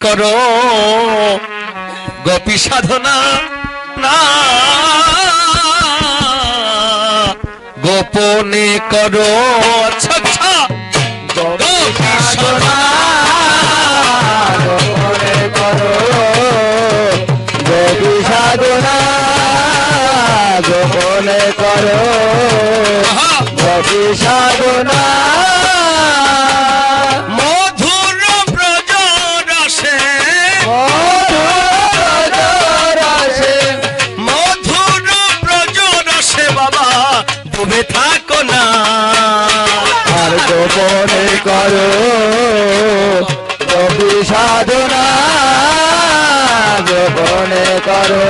করো। গোপী সাধনা না। গোপনে করো। আচ্ছা আচ্ছা। গোপী সাধনা মনে করো রবি সাধনা গোপনে করো।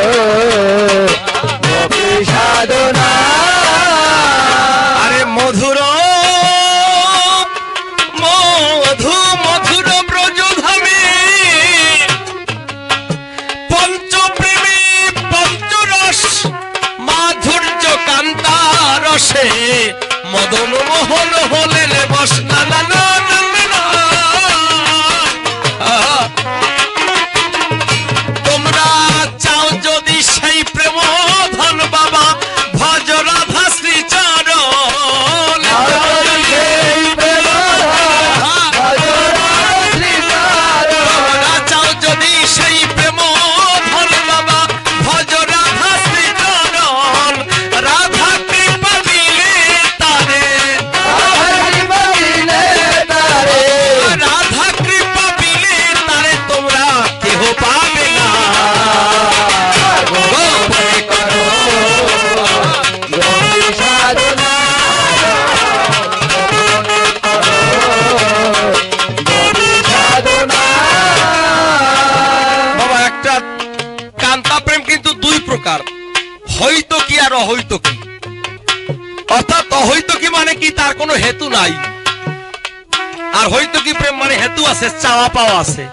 মানে হেতু আছে, চাওয়া পাওয়া আছে।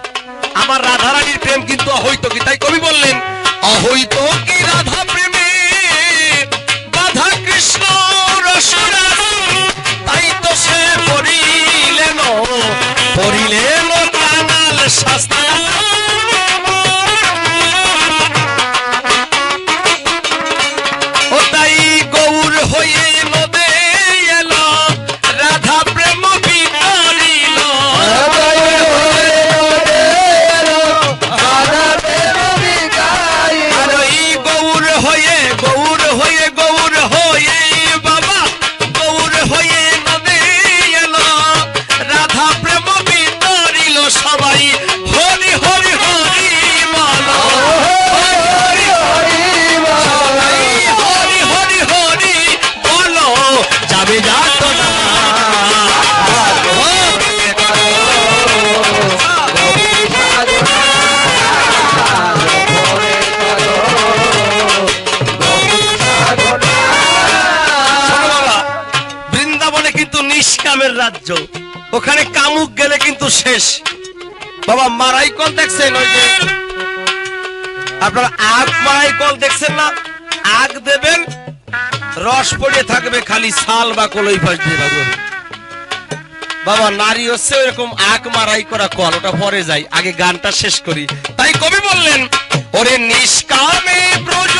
আমার রাধারানীর প্রেম কিন্তু অহৈত কি? তাই কবি বললেন, অহৈত কি রাধা প্রেম? ইসলামের রাজ্য। ওখানে কামুক গেলে কিন্তু শেষ। বাবা, মারাই কল দেখছেন ওই যে? আপনারা আগ মারাই কল দেখছেন না? আগ দেবেন, রস পড়ে থাকবে খালি সাল বা কলই ফাঁস দিয়ে বাবু। বাবা, নারী হচ্ছে এরকম আগ মারাই করা কল, ওটা পরে যাই, আগে গানটা শেষ করি। তাই কবি বললেন, ওরে নিষ্কামে ব্রজ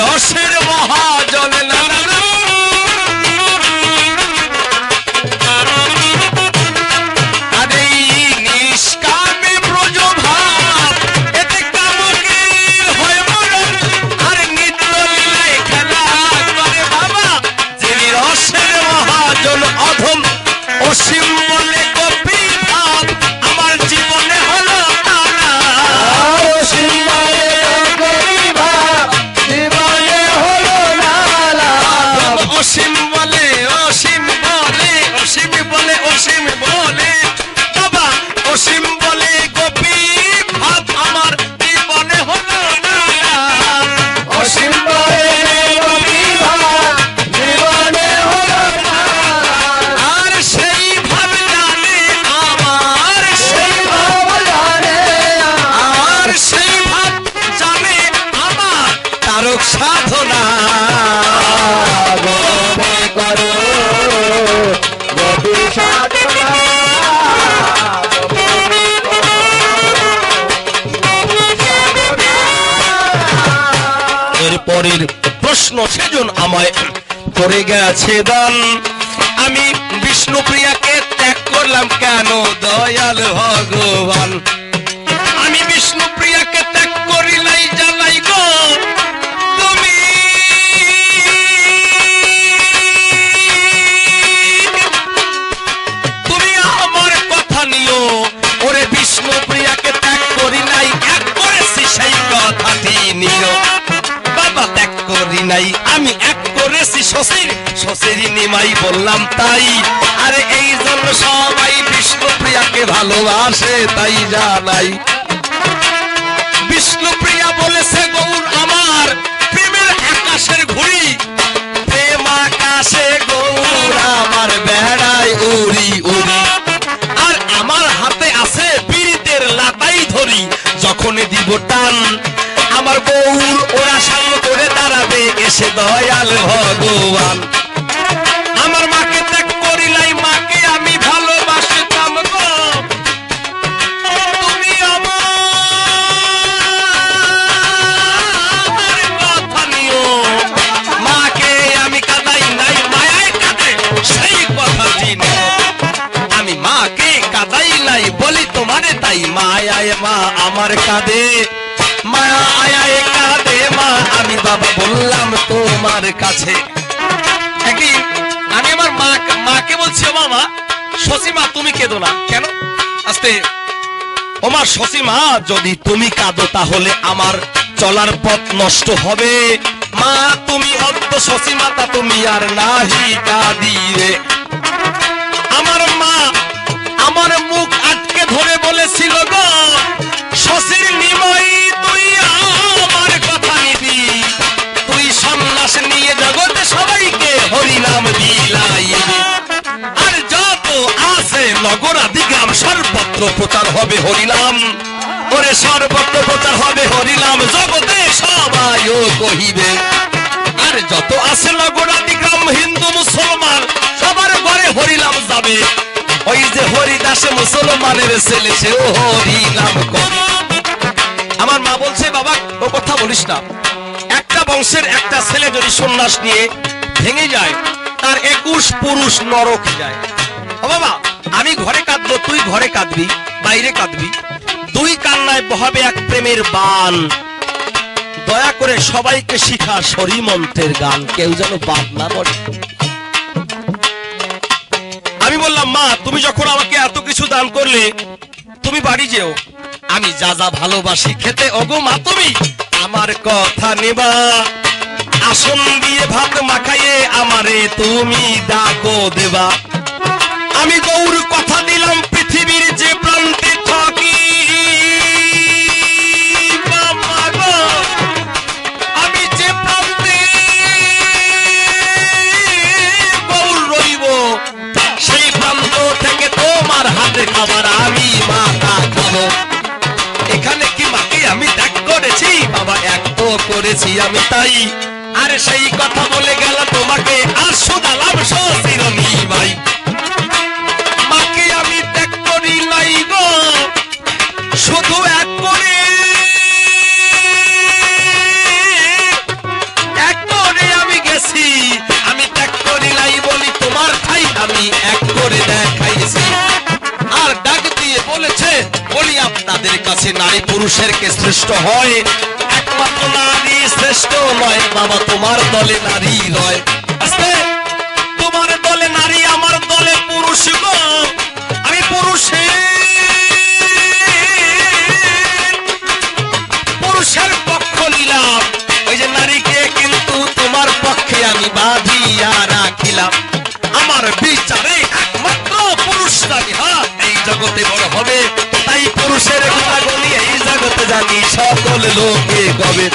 রসে আমায় করে গেছে দান। আমি বিষ্ণুপ্রিয়াকে ত্যাগ করলাম কেন? দয়াল ভগবান। আমি বিষ্ণুপ্রিয়াকে ত্যাগ করি নাই, জানাই গো তুমি। তুমি আমার কথা নিও। ওরে বিষ্ণুপ্রিয়াকে ত্যাগ করি নাই এক করেছি সেই কথাটি নিও বাবা ত্যাগ করি নাই। শশীর শশীর নিমাই বললাম তাই। আরে এই জন্য সবাই বিষ্ণুপ্রিয়াকে ভালোবাসে তাই জানাই। একদিন আমি আমার মাকে বলছি, "ও মামা, শশীমা, তুমি কেঁদো না। কেন? শশীমা, যদি তুমি কাঁদো তাহলে আমার চলার পথ নষ্ট হবে। মা, তুমি তুমি আর নাহি আমার মা, আমার মুখ আটকে ধরে বলেছিল গো, শশীর নিময় আছে নগরাদি গ্রাম সর্বত্র প্রচার হবে হরিনাম। ওরে সর্বত্র প্রচার হবে হরিনাম, জগতে সবাই ও কহিবে। আর যত আছে নগরাদি গ্রাম হিন্দু, মুসলমান, সবার ঘরে হরিনাম যাবে। ওই যে হরিদাসে মুসলমানের ছেলে, সেও হরিনাম করে আমার মা বলছে, বাবা, ও কথা বলিস না। একটা বংশের একটা ছেলে যদি সন্ন্যাস নিয়ে ভেঙে যায়, তার একুশ পুরুষ নরক যায়। বাবা আমি ঘরে কাঁদবো, তুই ঘরে কাঁদবি, বাইরে কাঁদবি। দুই কান্নায় বহাবে এক প্রেমের বান। দয়া করে সবাইকে শিখা সরিমন্ত্রের গান, কেউ যেন বাদ না আমি বললাম, মা, তুমি যখন আমাকে এত কিছু দান করলে, তুমি বাড়ি যেও। আমি যা যা ভালোবাসি খেতে, ওগো মা, তুমি আমার কথা নেবা। আসন দিয়ে ভাত মাখাইয়ে আমারে তুমি ডাকো দেবা। আমি গৌর করেছি আমি তাই। আরে সেই কথা বলে গেল তোমাকে। আর ভাই। মাকে আমি ত্যাগ করি নাই গো। শুধু এক করে। এক করে আমি গেছি। আমি ত্যাগ করি নাই বলি তোমার ঠাই আমি এক করে দেখাইছি। আর ডাক দিয়ে বলেছে, বলি আপনাদের কাছে নারী পুরুষের কে শ্রেষ্ঠ হয়? একমাত্র নারী শ্রেষ্ঠ নয়, বাবা, তোমার দলে নারী নয়। আস্তে, তোমার দলে নারী, আমার দলে পুরুষ আমি পুরুষে। পুরুষের পক্ষ নিলাম। ওই যে নারীকে কিন্তু তোমার পক্ষে আমি বাঁধিয়া রাখিলাম। আমার বিচারে একমাত্র পুরুষ নারী হ্যাঁ এই জগতে বড় হবে। তাই পুরুষের গুণাগুণী এই জগতে জানি সকল লোকে গবে।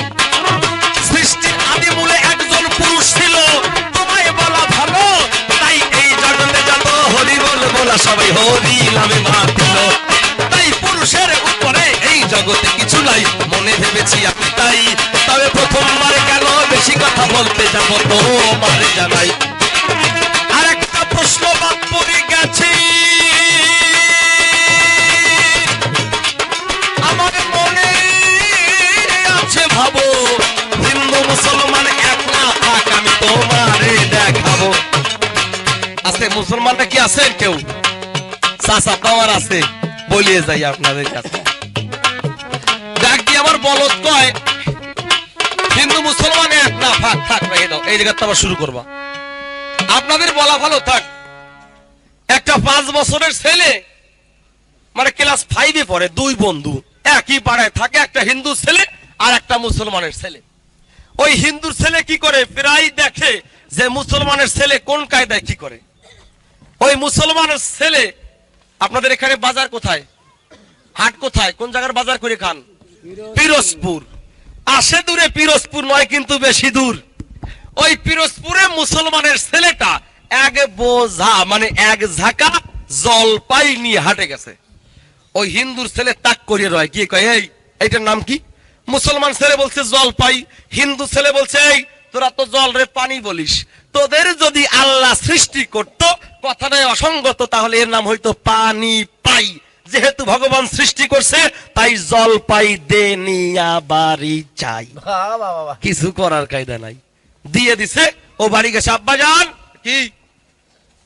সৃষ্টির আদি মূলে একজন পুরুষ ছিল। তোমায় বলা ভালো, তাই এই জগতে যত হরি বল বলা সবাই হরি নামে মাতিল। তাই পুরুষের উপরে এই জগতে কিছু নাই, মনে ভেবেছি আমি তাই। তবে প্রথমবার কেন বেশি কথা বলতে যাব, তোমার জানাই। মুসলমান কি আছেন কেউ? তো আমার আছে, বলিয়ে যাই আপনাদের কাছে। আমার বলত কয়, হিন্দু মুসলমান এক না ফাঁক থাক এই জায়গাতে আবার শুরু করবা। আপনাদের বলা ভালো থাক। একটা পাঁচ বছরের ছেলে মানে ক্লাস ফাইভে পড়ে, দুই বন্ধু, একই পাড়ায় থাকে, একটা হিন্দু ছেলে আর একটা মুসলমানের ছেলে। ওই হিন্দুর ছেলে কি করে? প্রায় দেখে যে মুসলমানের ছেলে কোন কায়দায় কি করে? ওই মুসলমানের ছেলে, আপনাদের এখানে বাজার কোথায়? হাট কোথায়? কোন জায়গার বাজার করে খান? পিরোজপুর। আসে দূরে পিরোজপুর নয়, কিন্তু বেশি দূর। ওই পিরোজপুরে মুসলমানের ছেলেটা এক বোঝা মানে এক ঝাঁকা জলপাই নিয়ে হাটে গেছে। ওই হিন্দুর ছেলে তাক করিয়ে রয় কি কয়, এই, এইটার নাম কি? মুসলমান ছেলে বলছে, জলপাই। হিন্দু ছেলে বলছে, এই, তোরা তো জল রে পানি বলিস। তোদের যদি আল্লাহ সৃষ্টি করত কথাটাই অসঙ্গত তাহলে এর নাম হইতো পানি পাই। যেহেতু ভগবান সৃষ্টি করছে তাই জল পাই দে নিয়া বাড়ি চাই কিছু করার কায়দা নাই। দিয়ে দিছে ও বাড়ি গেছে আব্বা যান। কি?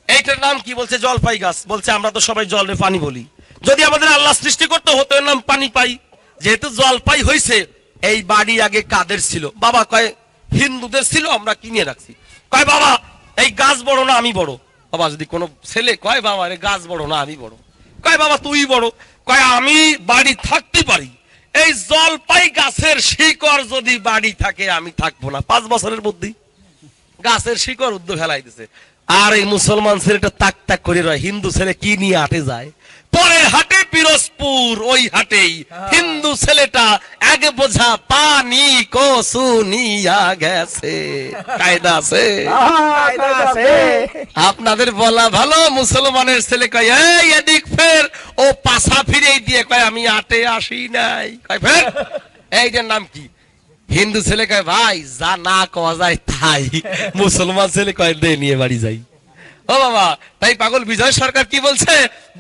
এইটার নাম কি বলছে? জলপাই গাছ। বলছে আমরা তো সবাই জলে পানি বলি। যদি আমাদের আল্লাহ সৃষ্টি করতে হতো এর নাম পানি পাই। যেহেতু জলপাই হয়েছে এই বাড়ি আগে কাদের ছিল? বাবা কয় হিন্দুদের ছিল আমরা কিনে রাখছি। কয় বাবা এই গাছ বড় না আমি বড়? বাবা, যদি কোনো ছেলে কয়, বাবা, রে গাছ বড় না, আমি বড়। কয়, বাবা, তুই বড়। কয়, আমি বাড়ি থাকতে পারি। এই জলপাই গাছের শিকড় যদি বাড়ি থাকে, আমি থাকব না। পাঁচ বছরের বুদ্ধি। গাছের শিকড় উদ্যোগ ফেলাই দিছে। আর এই মুসলমান ছেলেটা তাক তাক করে রয়। হিন্দু ছেলে কি নিয়ে আটে যায়? পরের হাটে পিরোজপুর ওই হাটেই। হিন্দু ছেলেটা এক বোঝা পানি কসু নিয়া গেছে। কায়দা আছে? কায়দা আছে। আপনাদের বলা ভালো মুসলমানের ছেলে কয় এই এদিক ফের। ও পাশা ফিরে দিয়ে কয় আমি আটে আসি নাই। কয় ফের? এইটার নাম কি? হিন্দু ছেলে কয় ভাই যা না কওয়া যায় তাই। মুসলমান ছেলে কয় দে নিয়ে বাড়ি যাই। ও বাবা, তাই পাগল বিজয় সরকার কি বলছে?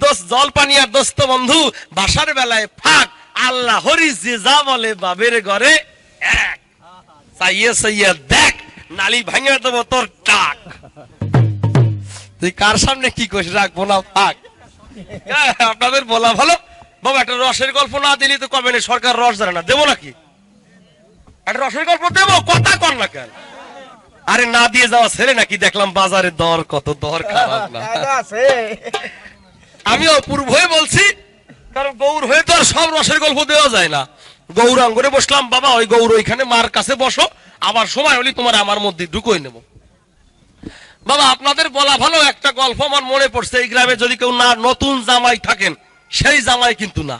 দোষ জল পানি আর দোস্ত বন্ধু, বাসার বেলায় ফাঁক, আল্লাহ হরি যে যা বলে বাবের ঘরে এক। চাইয়ে চাইয়ে দেখ, নালি ভাঙে দেবো তোর টাক। তুই কার সামনে কি করিস? রাখব না ফাঁক আপনাদের বলা ভালো? বাবা, একটা রসের গল্প না দিলি তো কবে সরকার রস জানে না? দেবো নাকি? একটা রসের গল্প দেবো? কথা কর না কেন? আরে না দিয়ে যাওয়া ছেলে নাকি দেখলাম বাজারে দর কত দর খারাপ না। আমি অপূর্ব হয়ে বলছি কারণ গৌর হয়ে তো আর সব রসের গল্প দেওয়া যায় না। গৌরাঙ্গরে বসলাম বাবা ওই গৌর ওইখানে মার কাছে বসো আবার সময় হলে তোমার আমার মধ্যে ঢুকোই নেব। বাবা আপনাদের বলা ভালো একটা গল্প আমার মনে পড়ছে এই গ্রামে যদি কেউ না নতুন জামাই থাকেন সেই জামাই কিন্তু না।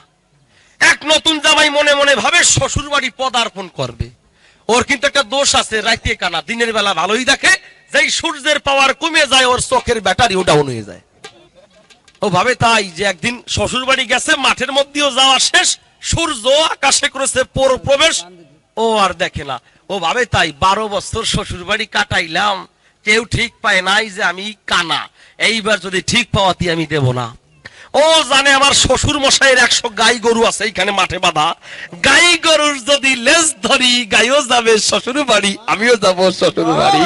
এক নতুন জামাই মনে মনে ভাবে শ্বশুর বাড়ি পদার্পণ করবে। ওর কিন্তু একটা দোষ আছে, রাইতে কানা, দিনের বেলা ভালোই দেখে, যেই সূর্যের পাওয়ার কমে যায়, ওর চোখের ব্যাটারিও ডাউন হয়ে যায়। ও ভাবে তাই যে একদিন শ্বশুর বাড়ি গেছে, মাঠের মধ্যেও যাওয়া শেষ, সূর্য আকাশে করেছে পর প্রবেশ, ও আর দেখে না। ও ভাবে তাই বারো বছর শ্বশুর বাড়ি কাটাইলাম, কেউ ঠিক পায় নাই যে আমি কানা, এইবার যদি ঠিক পাওয়াতি আমি দেব না। ও জানে আমার শ্বশুর মশাইয়ের একশো গাই গরু আছে, এইখানে মাঠে বাঁধা। গাই গরুর যদি লেজ ধরি, গাইও যাবে শ্বশুর বাড়ি আমিও যাব শ্বশুর বাড়ি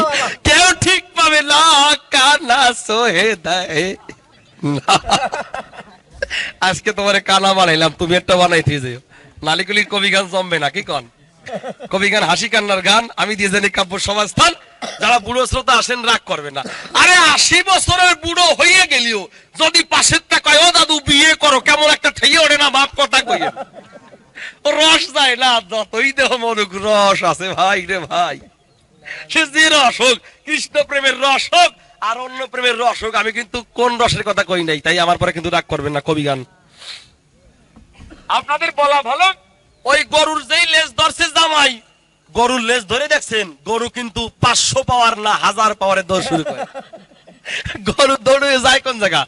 কেউ ঠিক পাবে না, কানা। আজকে তোমার কানা বানাইলাম, তুমি একটা বানাইতে যেও। নালিকুলির কবি গান জমবে না, কি কন? কবি গান হাসি কান্নার গান, আমি দিয়ে জানি কাব্য সমাজস্থান। যারা বুড়ো শ্রোতা আসেন, রাগ করবে না। আরে, আশি বছরের বুড়ো হয়ে গেলিও, যদি পাশের টা কয় ও দাদু, বিয়ে করো, কেমন একটা ঠেয়ে ওঠে না বাপ কথা কইয়ে? রস যায় না, যতই দেহ মনুক রস আছে, ভাই রে ভাই। সে যে রস হোক, কৃষ্ণ প্রেমের রস হোক, আর অন্য প্রেমের রস হোক, আমি কিন্তু কোন রসের কথা কই নাই, তাই আমার পরে কিন্তু রাগ করবেন না কবি গান আপনাদের বলা ভালো ওই গরুর যেই লেজ ধরছে জামাই, গরুর লেজ ধরে দেখছেন, গরু কিন্তু পাঁচশো পাওয়ার না হাজার পাওয়ারের দৌড় শুরু করে। গরু দৌড়ে যায় কোন জায়গা?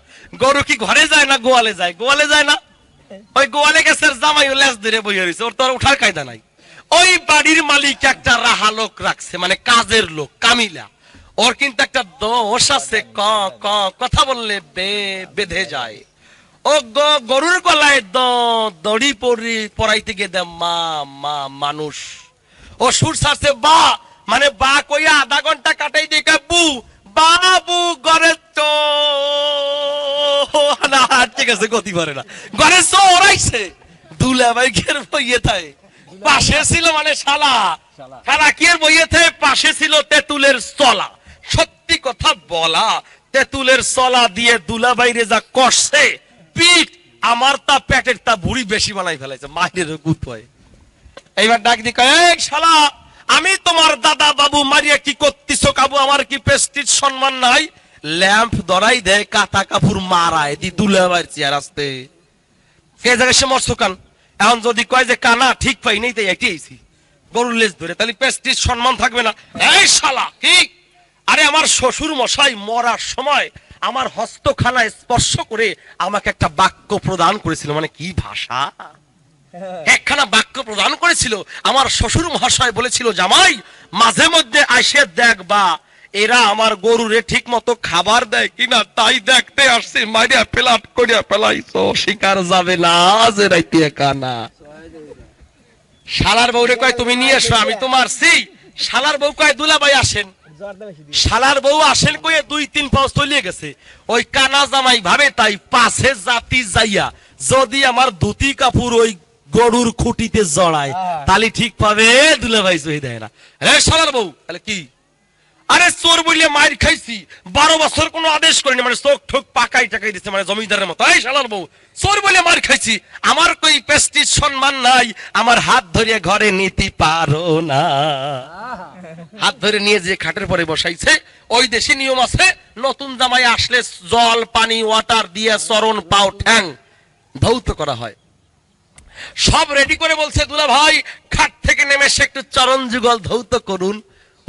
গরু কি ঘরে যায় না গোয়ালে যায়? গোয়ালে যায় না? ওই গোয়ালে গেছে, জামাই লেজ ধরে বইয়ে রয়েছে ওর তো আর উঠার কায়দা নাই। ওই বাড়ির মালিক একটা রাহা লোক রাখছে মানে কাজের লোক, কামিলা। ওর কিন্তু একটা দোষ আছে, ক ক, কথা বললে বে, বেঁধে যায়। ও গ- গরুর গলায় দ দড়ি পরি পরাইতে গিয়ে দে মা মা মানুষ। ও সুর সারছে বা মানে বা কইয়া আধা ঘণ্টা কাটাই দিয়ে বু বাবু ঘরে তো না ঠিক আছে গতি পারে না। ঘরে তো ওরাইছে। দুলা ভাই কের বইয়ে থাকে পাশে ছিল মানে শালা। শালা। কি এর বইয়ে থাকে পাশে ছিল তেঁতুলের চলা। সত্যি কথা বলা তেঁতুলের চলা দিয়ে দুলা বাইরে যা কষছে পিঠ আমার তা পেটের তা ভুড়ি বেশি বানাই ফেলাইছে, মায়ের গুত হয় এইবার ডাক দি কয়, এই শালা, আমি তোমার দাদা বাবু মারিয়া কি করতিছো? কাবু, আমার কি প্রেস্টিজ সম্মান নাই? ল্যাম্প ধরাই দেয় কাটা কাপুর মারায়, দি দুলে আবার চেয়ার আসতে। কে জায়গায় সে মরছো কান? এখন যদি কয় যে কানা ঠিক পাই নেই, তাই একটি আইছি। গরুর লেজ ধরে, তাহলে প্রেস্টিজ সম্মান থাকবে না। এই শালা, কি? আরে আমার শ্বশুর মশাই মরার সময় আমার হস্তখানা স্পর্শ করে আমাকে একটা বাক্য প্রদান করেছিল। মানে কি ভাষা? একখানা বাক্য প্রদান করেছিল। আমার শ্বশুর মহাশয় বলেছিল, জামাই, মাঝে মধ্যে আসে দেখ বা, এরা আমার গরুরে ঠিক মতো খাবার দেয় কিনা, তাই দেখতে আসছে মারিয়া পেলাট করিয়া পেলাইছো শিকার যাবে না, যে রাইতে কানা শালার বউরে কয়, তুমি নিয়ে এসো, আমি তো মারছি শালার বউ কয়, দুলাভাই আসেন। শালার বউ আসেন কয়ে দুই তিন পাঁচ তলিয়ে গেছে। ওই কানা জামাই ভাবে তাই পাশে জাতি যাইয়া যদি আমার ধুতি কাপড় ওই গরুর খুঁটিতে জড়ায় হ্যাঁ। তাহলে ঠিক পাবে দুলে ভাই সহি দেয় না। রে শালার বউ তাহলে কি? আরে চোর বলিয়ে মায়ের খাইছি। বারো বছর কোনো আদেশ করিনি মানে চোখ ঠোক পাকাই টাকাই দিচ্ছে মানে জমিদারের মতো। এই শালার বউ চোর বলে মার খাইছি। আমার কই পেস্টিজ সম্মান নাই আমার হাত ধরিয়ে ঘরে নিতে পারো না। হাত ধরে নিয়ে যে খাটের পরে বসাইছে ওই দেশে নিয়ম আছে নতুন জামাই আসলে জল পানি ওয়াটার দিয়ে চরণ পাও ঠ্যাং ধৌত করা হয়। সব রেডি করে বলছে দুলা ভাই খাট থেকে নেমে সে একটু চরণ যুগল ধৌত করুন।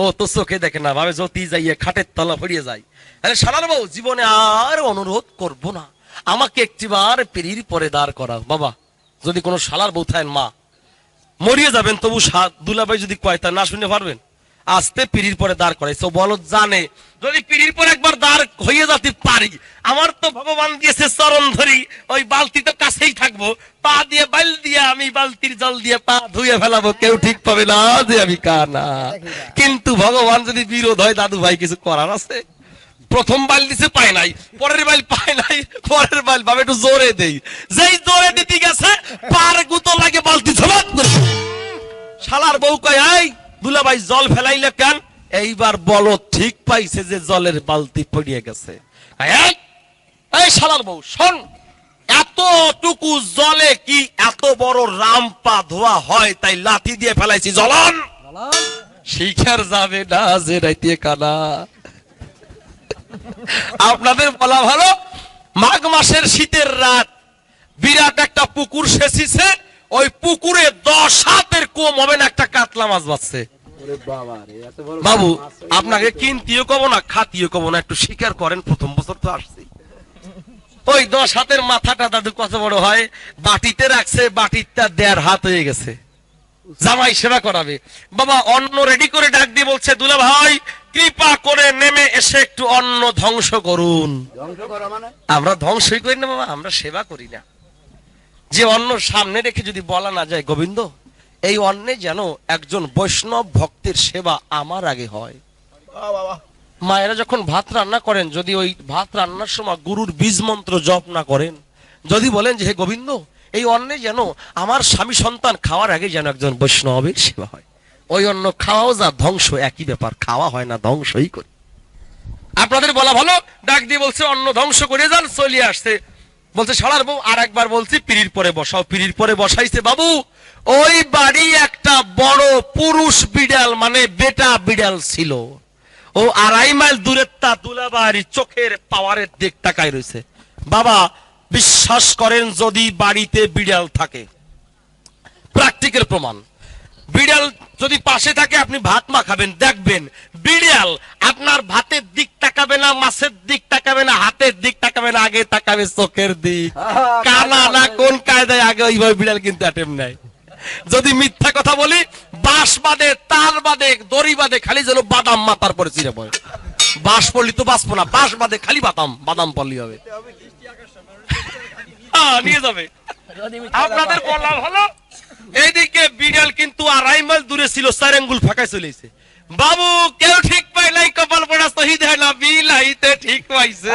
ও তো চোখে দেখে না, ভাবে জ্যোতি যাইয়ে খাটের তলা ফিরিয়ে যায়। আরে সারার বউ, জীবনে আর অনুরোধ করব না। আমাকে একটিবার পেরির পরে দাঁড় করা বাবা, যদি কোনো শালার বউ থাকেন মা, মরিয়ে যাবেন, তবু দুলাভাই যদি কয় তা না শুনে পারবেন? আসতে পিড়ির পরে দাঁড় করাইছে বলত জানে, যদি পিড়ির পরে একবার দাঁড় হয়ে যেতে পারি, আমার তো ভগবান দিয়েছে চরণ ধরি, ওই বালতি তো কাছেই থাকব, পা দিয়ে বাল দিয়ে আমি বালতির জল দিয়ে পা ধুয়ে ফেলাবো, কেউ ঠিক পাবে না যে আমি কানা। কিন্তু ভগবান যদি বিরোধ হয় দাদু ভাই কিছু করার আছে? প্রথম বাইল দিছে পায় নাই, পরের বাইল পায় নাই, পরের বাইল ভাবে একটু জোরে দেই। যেই জোরে দিতে গেছে, পার গুতো লাগে বালতি ঝমাত করে। শালার বউ কয়, এই দুলাভাই জল ফেলাইলে কেন? এইবার বলো ঠিক পাইছে যে জলের বালতি পড়িয়ে গেছে। এই, শালার বউ শোন এতটুকু জলে কি এত বড় রামপা ধোয়া হয় তাই লাঠি দিয়ে ফেলাইছি জলন শিখার যাবে না যে রাইতে কানা। আপনাদের বলা ভালো মাঘ মাসের শীতের রাত বিরাট একটা পুকুর সেচিছে ওই পুকুরে দশ হাতের কম হবে না একটা কাতলা মাছ বাঁচছে। বাবু আপনাকে কিনতিও কব না খাতিও কব না একটু স্বীকার করেন প্রথম বছর তো আসছি। ওই দশ হাতের মাথাটা দাদু কত বড় হয় বাটিতে রাখছে বাটিটা দেড় হাত হয়ে গেছে। জামাই সেবা করাবে। বাবা অন্ন রেডি করে ডাক দিয়ে বলছে দুলা ভাই কৃপা করে নেমে এসে একটু অন্ন ধ্বংস করুন। মানে? আমরা ধ্বংসই করি না বাবা আমরা সেবা করি না। যে অন্ন সামনে রেখে যদি বলা না যায় গোবিন্দ এই অন্নে যেন একজন বৈষ্ণব ভক্তের সেবা আমার আগে হয়। মায়েরা যখন ভাত রান্না করেন যদি ওই ভাত রান্নার সময় গুরুর বীজ মন্ত্র জপ না করেন যদি বলেন যে হে গোবিন্দ এই অন্নে যেন আমার স্বামী সন্তান খাওয়ার আগে যেন একজন বৈষ্ণবের সেবা হয়। ওই অন্ন খাওয়াও যা ধ্বংস একই ব্যাপার খাওয়া হয় না ধ্বংসই করি। আপনাদের বলা ভালো? ডাক দিয়ে বলছে অন্ন ধ্বংস করে যান চলিয়ে আসছে। বলছে সরার বউ, আর একবার বলছি, পিড়ির পরে বসাও, পিড়ির পরে বসাইছে বাবু। ওই বাড়ি একটা বড় পুরুষ বিড়াল মানে বেটা বিড়াল ছিল। ও আড়াই মাইল দূরের তা দুলাবাড়ি চোখের পাওয়ারের দিক তাকায় রয়েছে। বাবা, বিশ্বাস করেন যদি বাড়িতে বিড়াল থাকে। প্র্যাকটিক্যাল প্রমাণ। বিড়াল যদি পাশে থাকে আপনি ভাত মাখাবেন দেখবেন। বিড়াল আপনার ভাতের দিক তাকাবে না মাছের দিক তাকাবে না হাতের দিক তাকাবে না আগে তাকাবে চোখের দিক। কানা না কোন কায়দায় আগে ওইভাবে বিড়াল কিন্তু অ্যাটেম নেয়। যদি মিথ্যা কথা বলি বাঁশ বাদে তার বাদে দড়ি বাদে খালি যেন বাদাম মাথার পরে চিরে পড়ে। বাঁশ পড়লি তো বাঁচবো না বাঁশ বাদে খালি বাদাম বাদাম পড়লি হবে। হ্যাঁ, নিয়ে যাবে। আপনাদের বলা। হলো? এইদিকে বিড়াল কিন্তু আড়াই মাইল দূরে ছিল চার আঙ্গুল ফাঁকায় চলেছে বাবু কেউ ঠিক পাই নাই কপাল পড়া রাস্তা হি দেয় না বিলাইতে ঠিক পাইছে।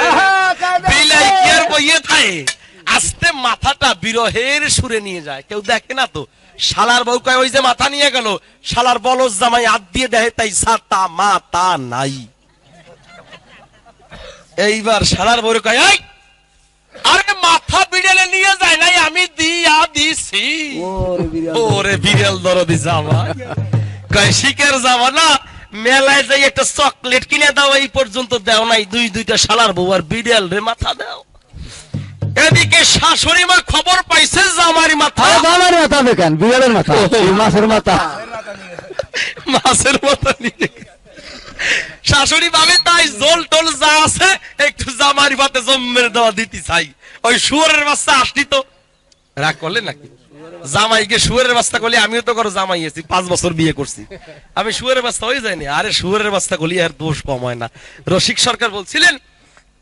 বিলাই কি আর বইয়ে থাকে। আস্তে মাথাটা বিরহের সুরে নিয়ে যায়। কেউ দেখে না তো? শালার বউ কয় ওই যে মাথা নিয়ে গেল। শালার বলস জামাই হাত দিয়ে দেয় তাই সাতা মাতা নাই। এইবার শালার বউ কয় "এই, আরে মাথা বিড়াল। ওরে বিড়াল দরদি জামা। কয় শিকের জামা? না মেলায় যাই একটা চকলেট কিনে দাও এই পর্যন্ত দেও নাই। দুই দুইটা শালার বউ আর বিড়াল রে মাথা দাও। এদিকে শাশুড়ি মা খবর পাইছে জামারি মাথা। বাবার মাথা বেকান বিড়ালের মাথা মাছের মাথা। মাছের মতো নিয়ে। শাশুড়ি ভাবে তাই জল টল যা আছে একটু জামারি ভাতে জম্মের দেওয়া দিতে চাই। ওই শুয়ারের বাচ্চা আসলি তো। রাগ করলে নাকি? জামাইকে শুয়ারের বাস্তা করলে আমিও তো করো জামাই আছি, পাঁচ বছর বিয়ে করছি। আমি শুয়ারের বাস্তা হয়ে যায়নি, আরে শুয়ারের বাস্তা করলে আর দোষ কম হয় না। রসিক সরকার বলছিলেন,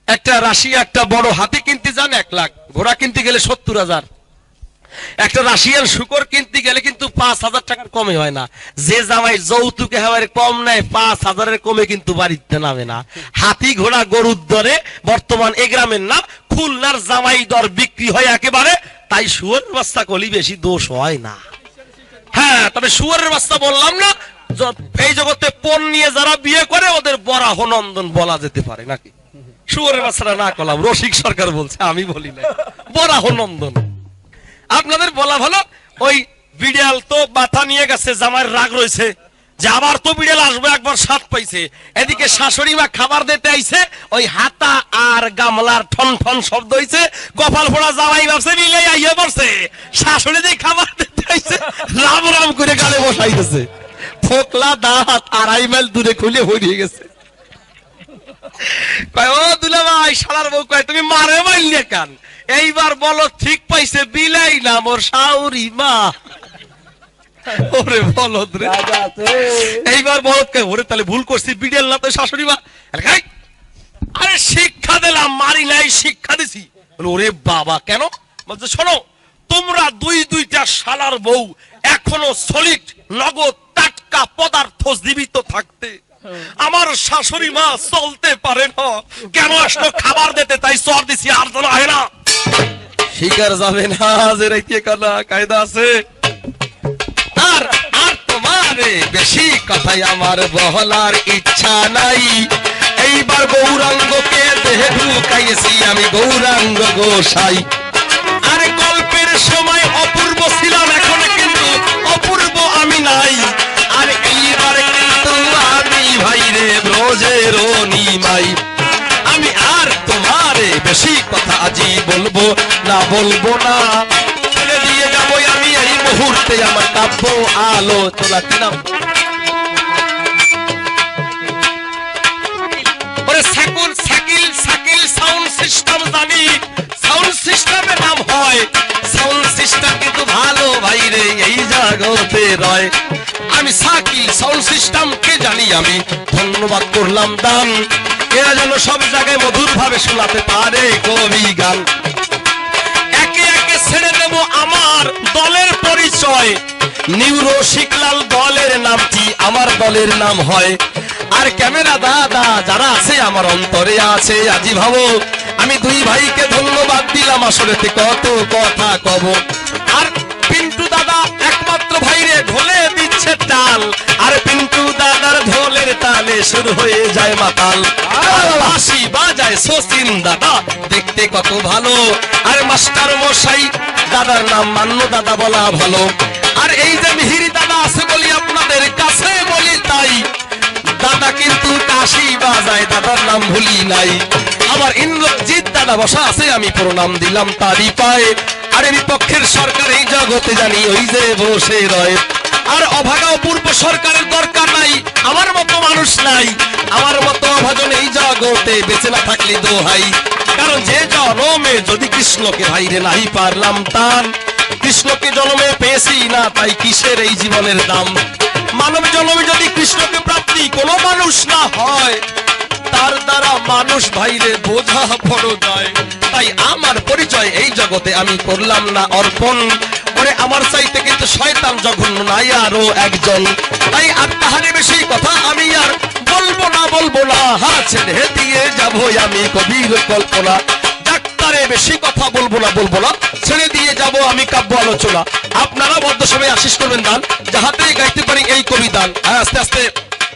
একটা রাশি, একটা বড় হাতি কিনতে যান এক লাখ, ঘোড়া কিনতে গেলে সত্তর হাজার। একটা রাশিয়ান শুকর কিনতে গেলে কিন্তু পাঁচ হাজার টাকার কমে হয় না। যে জামাই যৌতুকে হওয়ার কম নেয়, পাঁচ হাজারের কমে কিন্তু বাড়িতে নামে না। হাতি ঘোড়া গরুর দরে বর্তমান এ গ্রামের না খুলনার জামাই দর বিক্রি হয় একেবারে, তাই শুয়োর বাস্তা কলি বেশি দোষ হয় না। হ্যাঁ তবে শুয়ারের বাস্তা বললাম না এই জগতে পণ নিয়ে যারা বিয়ে করে, ওদের বরাহ নন্দন বলা যেতে পারে নাকি? শুয়ারের বাচ্চাটা না করলাম, রসিক সরকার বলছে, আমি বলি না বরাহ নন্দন। আপনাদের বলা ভালো ওই বিড়াল তো মাথা নিয়ে গেছে, জামার রাগ রয়েছে, যে আবার তো বিড়াল আসবে, একবার সাত পাইছে। এদিকে শাশুড়ি মা খাবার দিতে আইছে, ওই হাতা আর গামলার ঠন ঠন শব্দ হইছে কপাল ফোড়া জামাই ভাবছে মিলে আইয়ে পড়ছে। শাশুড়ি দিয়ে খাবার দিতে আইছে, রাম রাম করে গালে বসাইতেছে ফোকলা দাঁত আড়াই মাইল দূরে খুলে হরিয়ে গেছে। কয় ও দুলা ভাই শালার বউ কয় তুমি মারে মাইলে কান? এইবার বলো ঠিক পাইছে বিলাই না মোর শাউরি মা। ওরে বলদ রে। এইবার বলদ কয় ওরে তাহলে ভুল করছি বিড়াল না তো শাশুড়ি মা। আরে শিক্ষা দিলাম মারি নাই শিক্ষা দিছি। ওরে বাবা কেন? বলছে শোনো তোমরা দুই দুইটা শালার বউ এখনও সলিড নগদ টাটকা পদার্থ জীবিত থাকতে আমার শাশুড়ি মা চলতে পারে না। কেন আসলো খাবার দিতে? তাই চর দিছি, আর তো হয় না। শিকার যাবে না যে রাইতে কানা? কায়দা আছে। আর আর তোমারে বেশি কথাই আমার বহলার ইচ্ছা নাই। এইবার গৌরাঙ্গকে দেহে ঢুকাইছি আমি, গৌরাঙ্গ গোসাই। বলব না। ছেড়ে দিয়ে যাব আমি, এই মুহূর্তে আমার কাব্য আলো তোলা কি নাম? ওরে সাকুল সাকিল সাকিল সাউন্ড সিস্টেম আমি সাকিল, সাউন্ড সিস্টেম কে জানি আমি? ধন্যবাদ করলাম দান। এরা যেন সব জায়গায় মধুর ভাবে শোনাতে পারে কবি গান। দলের পরিচয়। নিউরো শিকলাল দলের নামটি আমার দলের নাম হয়। আর ক্যামেরা দাদা, যারা আছে, আমার অন্তরে আছে, আজি ভাবো, আমি দুই ভাইকে ধন্যবাদ দিলাম আসলে কত কথা কব। আর পিন্টু দাদা একমাত্র ভাইরে ঢোলে দিচ্ছে তাল তালে শুরু হয়ে যায় মাতাল। বাঁশি বাজায় সচিন দাদা। দেখতে কত ভালো। আর মাস্টার মশাই, দাদার নাম মান্য দাদা বলা ভালো। আর এই যে মিহিরি দাদা আছে বলি আপনাদের কাছে বলি তাই। দাদা কিন্তু কাশি বাজায়, দাদার নাম ভুলি নাই। আবার ইন্দ্রজিৎ দাদা বসা আছে, আমি প্রণাম দিলাম তারই পায়ে। আর বিপক্ষের সরকার এই জগতে জানি, ওই যে বসে রয়। আর অভাগা অপূর্ব সরকারের দরকার নাই। আমার মতো মানুষ নাই। আমার মতো অভাজন এই জগতে বেঁচে না থাকলে দোহাই। কারণ যে জনমে যদি কৃষ্ণকে ভাইরে নাই পারলাম তান কৃষ্ণকে জন্মে পেয়েছি না, তাই কিসের এই জীবনের দাম? মানব জন্মে যদি কৃষ্ণকে প্রাপ্তি কোনো মানুষ না হয়, তার দ্বারা মানুষ ভাইরে বোঝা বড় যায় তাই আমার পরিচয় এই জগতে আমি করলাম না অর্পণ। করে আমার চাইতে কি তো শয়তান জঘন্য নাই আরও একজন। তাই আর তাহারে বেশি কথা আমি আর বলব না বলব না। হা ছেড়ে দিয়ে যাব আমি কবির কল্পনা। ডাক্তারে বেশি কথা বলব না বলব না। ছেড়ে দিয়ে যাব আমি কাব্য আলোচনা। আপনারা বদ্ধ সবাই আশিস করবেন দান। যাহাতে গাইতে পারি এই কবিতান হ্যাঁ আস্তে আস্তে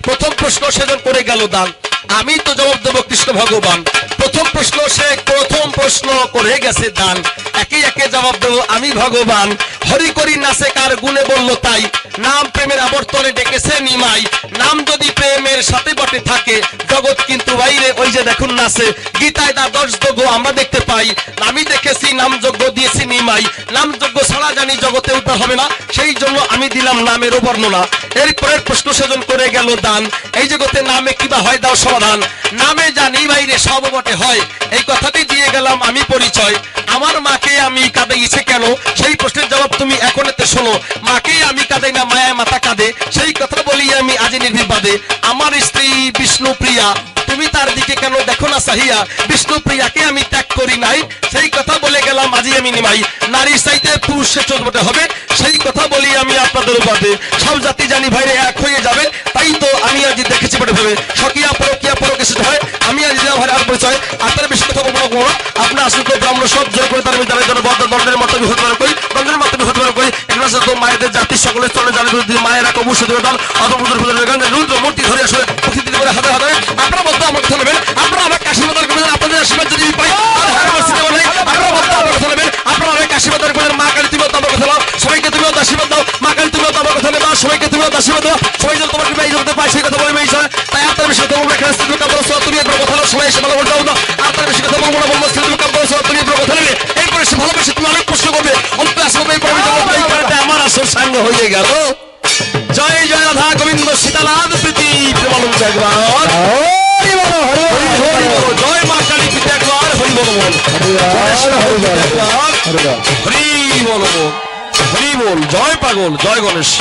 প্রথম প্রশ্ন সেজন করে গেল দান। আমি তো জবাব দেবো কৃষ্ণ ভগবান। প্রথম প্রশ্ন সে, প্রথম প্রশ্ন করে গেছে দান। একে একে জবাব দেবো আমি ভগবান। হরি করি নাচে কার গুণে বলল তাই। নাম প্রেমের আবর্তনে ডেকেছে নিমাই। নাম যদি প্রেমের সাথে বটে থাকে, জগৎ কিন্তু বাইরে। ওই যে দেখুন নাচে গীতায় তার দশ যোগ্য আমরা দেখতে পাই। আমি দেখেছি, নাম যজ্ঞ দিয়েছি নিমাই। নাম যজ্ঞ ছাড়া জানি জগতে উদ্ধার হবে না। সেই জন্য আমি দিলাম নামেরও বর্ণনা এরপরের প্রশ্ন সেজন করে গেল দান। এই জগতে নামে কিবা হয়, দাও সমাধান নামে জানি বাইরে সব বটে হয়। এই কথাটি দিয়ে গেলাম আমি পরিচয়। আমার মাকে আমি কাঁদে কাঁদাইছে কেন? সেই প্রশ্নের জবাব তুমি এখন এতে শোনো। মাকে আমি কাঁদে না, মায়া মাথা কাঁদে। সেই কথা বলি আমি আজ নির্বিবাদে। আমার স্ত্রী বিষ্ণু প্রিয়া তুমি তার দিকে কেন দেখো না সাহিয়া? বিষ্ণু প্রিয়াকে আমি ত্যাগ করি নাই। সেই কথা বলে গেলাম আজই আমি নিমাই। নারীর চাইতে পুরুষের চোখবটে হবে। সেই কথা বলি আমি আপনাদের বাদে সব জাতি জানি ভাইরে এক হয়ে যাবে। তাই তো আমি আজ দেখেছি বটে ভেবে। সকিয়া পরকিয়া পর কিছু হয়। আমি আজ দিলাম ভাইরে আর পরিচয় আর তার বেশি কথা বলব কোনো। আপনার আসলে ব্রাহ্মণ সব জয় করে তার বিদ্যালয়ের জন্য বদ্ধ দণ্ডের মতো বিহত করি। দণ্ডের মতো বিহত করি। এগুলো তো মায়েদের জাতির সকলের চলে জানে মায়েরা কবু সুদে দান অত পুজোর পুজোর রুদ্র মূর্তি ধরে আসলে বেশি কথা বলব এখানে স্ত্রী কাপড় সহ তুমি একবার কথা সবাই এসে ভালো দাও না। আপনার বেশি কথা বলব না বলব স্ত্রী কাপড় সহ তুমি একবার কথা নেবে এরপরে সে ভালোবেসে তুমি অনেক প্রশ্ন করবে অন্ত আসবে এই পরবর্তী জগতে এই কারণে আমার আসল সাঙ্গ হয়ে গেল। জয় জয় রাধা গোবিন্দ সীতানাথ প্রীতি প্রেমানন্দ একবার। হরি বল হরি বল হরি হরি বল। জয় মা কালী প্রীতি একবার হরি বল বল। হরি বল একবার হরি বল। হরি বল বল। হরি বল জয় পাগল জয় গণেশ।